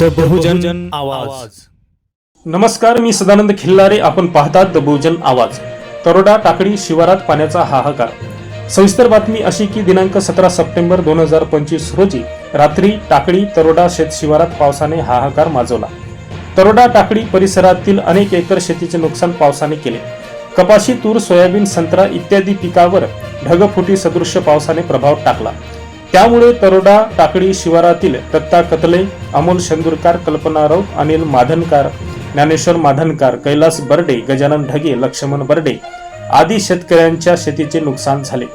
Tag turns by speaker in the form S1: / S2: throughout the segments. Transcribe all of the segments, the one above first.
S1: The बहुजन आवाज.
S2: नमस्कार मी सदानंद खिल्लारे. आपण पाहतात द बहुजन आवाज. तरोडा टाकडी शिवारात पाण्याचा हाहाकार. सविस्तर बातमी अशी की दिनांक सतरा सप्टेंबर दोन हजार पंचवीस रोजी रात्री टाकडी तरोडा शेत शिवारात पावसाने हाहाकार माजवला. तरोडा टाकडी परिसरातील अनेक एकर शेतीचे नुकसान पावसाने केले. कपाशी तूर सोयाबीन संत्रा इत्यादी पिकावर ढगफुटी सदृश्य पावसाने प्रभाव टाकला. त्यामुळे तरोडा टाकडी शिवारातील दत्ता कतले अमोल शेंदुरकार कल्पना राऊत अनिल माधनकार ज्ञानेश्वर माधनकार कैलास बर्डे गजानन ढगे लक्ष्मण बर्डे आदी शेतकऱ्यांच्या शेतीचे नुकसान झाले.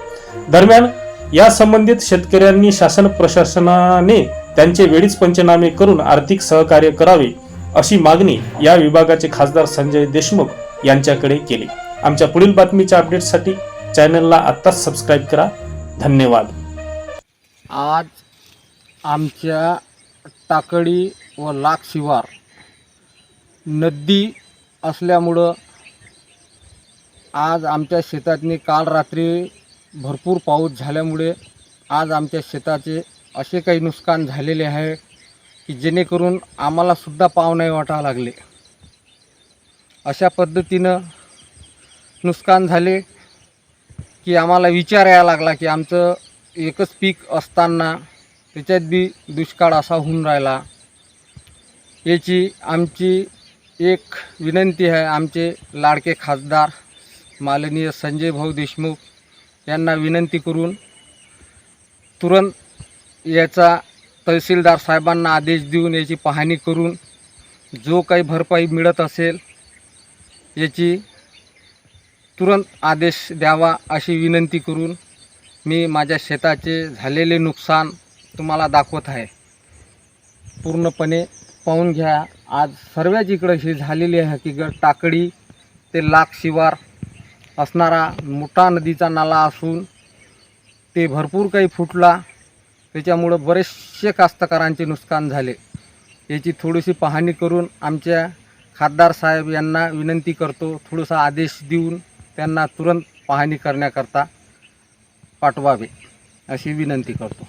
S2: दरम्यान या संबंधित शेतकऱ्यांनी शासन प्रशासनाने त्यांचे वेळीच पंचनामे करून आर्थिक सहकार्य करावे अशी मागणी या विभागाचे खासदार संजय देशमुख यांच्याकडे केली. आमच्या पुढील बातमीच्या अपडेटसाठी चॅनलला आत्ताच सबस्क्राईब करा. धन्यवाद.
S3: आज आमच्या टाकळी व लाख शिवार नदी असल्यामुळं आज आमच्या शेतातनी काल रात्री भरपूर पाऊस झाल्यामुळे आज आमच्या शेताचे असे काही नुकसान झालेले आहे की जेणेकरून आम्हालासुद्धा पाव नाही वाटावं लागले. अशा पद्धतीनं नुकसान झाले की आम्हाला विचार यायला लागला की आमचं एकच पीक असताना त्याच्यात बी दुष्काळ असा होऊन राहिला. याची आमची एक विनंती आहे आमचे लाडके खासदार माननीय संजय भाऊ देशमुख यांना विनंती करून तुरंत याचा तहसीलदार साहेबांना आदेश देऊन याची पाहणी करून जो काही भरपाई मिळत असेल याची तुरंत आदेश द्यावा अशी विनंती करून मी माझ्या शेताचे झालेले नुकसान तुम्हाला दाखवत आहे. पूर्णपणे पाहून घ्या. आज सर्वच इकडं ही झालेली आहे हकीकत. टाकडी ते लाख शिवार असणारा मोठा नदीचा नाला असून ते भरपूर काही फुटला. त्याच्यामुळं बरेचसे कास्तकारांचे नुकसान झाले. याची थोडीशी पाहणी करून आमच्या खासदार साहेब यांना विनंती करतो. थोडासा आदेश देऊन त्यांना तुरंत पाहणी करण्याकरता पाठवावे अशी विनंती करतो.